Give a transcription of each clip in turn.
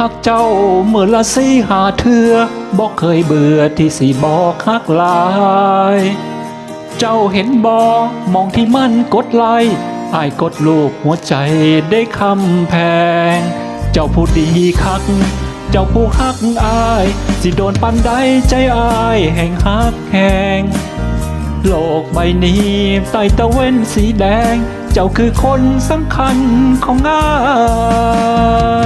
หักเจ้าเมื่อละสีหาเทือบอกเคยเบื่อที่สิบอกหักลาย เจ้าเห็นบอมองที่มันกดไลค์อายกดลูกหัวใจได้คำแพง เจ้าผู้ดีคัก เจ้าผู้ฮักอาย สิโดนปันใดใจอายแห่งฮักแหงโลกใบนี้ใต้ตะเว้นสีแดง เจ้าคือคนสำคัญของอาย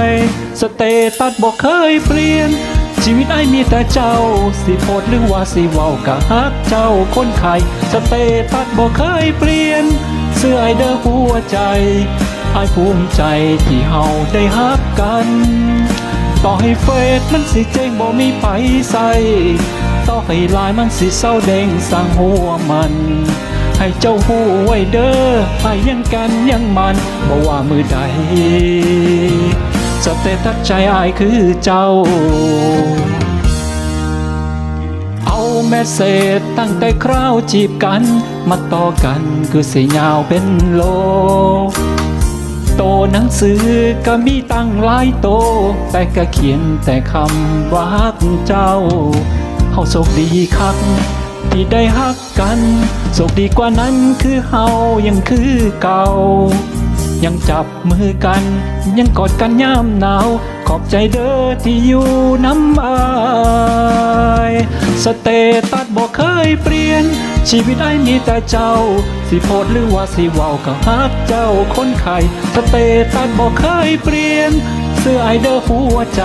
สเตตัสบอกเคยเปลี่ยน ชีวิตไอ้มีแต่เจ้า สิโพดหรือว่าสิเว้ากะฮักเจ้าคนไข่สเตตัสบอกเคยเปลี่ยน เสื้อไอเดอหัวใจไอภูมิใจที่เฮาได้ฮักกัน ต่อให้เฟซมันสิเจ๊งบ่มีไผใส่ต่อให้ลายมันสิเศร้าเด้งสร้างหัวมันให้เจ้าหูไว้เด้อให้ยังกันยังมันบ่ว่ามือใด สเตตัสใจอายคือเจ้า เอาแมสเซจตั้งแต่คราวจีบกัน มาต่อกันคือสิยาวเป็นโล โตหนังสือก็มีตั้งหลายโต แต่ก็เขียนแต่คำว่าฮักเจ้าเฮาโชคดีคักที่ได้ฮักกันโชคดีกว่านั้นคือเฮายังคือเก่า ยังจับมือกัน ยังกอดกันยามหนาว ขอบใจเด้อที่อยู่น้ำอายสเตตัสบอกเคยเปลี่ยน ชีวิตไอ้มีแต่เจ้า สิโพดหรือว่าสิเว้าก็ฮักเจ้าคนไข่สเตตัสบอกเคยเปลี่ยน เสื้อไอเดอร์หัวใจ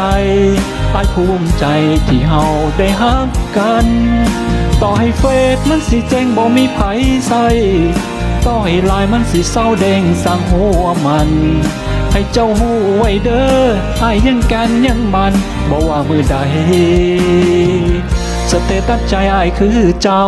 ไอภูมิใจที่เฮาได้ฮักกัน ต่อให้เฟซมันสิเจงบ่มีไผใส่ต่อให้ลายมันสิเศร้าเด้งสร้างหัวมัน ให้เจ้าหูไว้เด้อไอยังกันยังมันบ่ว่ามือใด สเตตัสใจไอคือเจ้า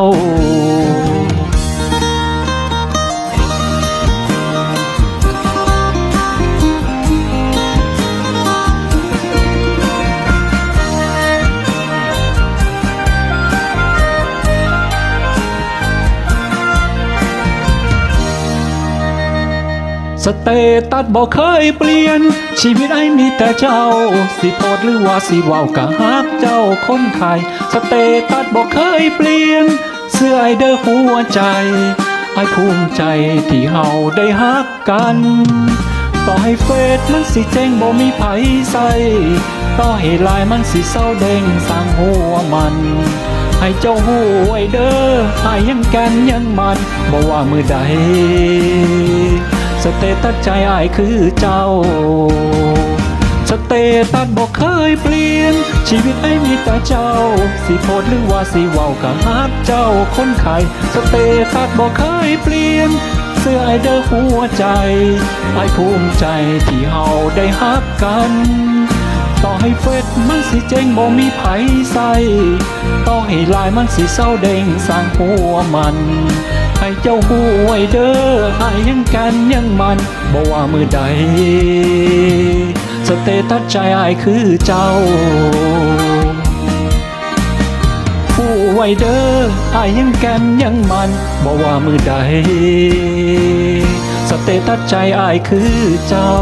เตตัสบอกเคยเปลี่ยน ชีวิตไอ้มีแต่เจ้า สิโพดหรือว่าสิว้ากะฮักเจ้าคนไข่สเตตัสบอกเคยเปลี่ยน เสื้อไอเดอหัวใจไอภูมิใจที่เฮาได้ฮักกัน ต่อให้เฟซมันสิเจ๊งบ่มีไผใส่ต่อให้ลายมันสิเศร้าเด้งสร้างหัวมันให้เจ้าหูไว้เด้อให้ยังกันยังมันบ่ว่ามือใด สเตตัสใจอายคือเจ้า สเตตัสบอกเคยเปลี่ยน ชีวิตไอ้มีแต่เจ้าสิโพดหรือว่าสิเว้ากับฮักเจ้าคนไข่สเตตัสบอกเคยเปลี่ยน เสื้อไอเดอหัวใจไอภูมิใจที่เฮาได้ฮักกัน ต่อให้เฟซมันสิเจ๊งบ่มีไผใส่ต่อให้ลายมันสิเศร้าเด้งสร้างหัวมัน ให้เจ้าหูไว้เด้อให้ยังกันยังมันบ่ว่ามือใด สเตตัสใจอายคือเจ้าผู้ไว้เด้ออายยังแกนยังมันบอกว่ามือใด สเตตัสใจอายคือเจ้า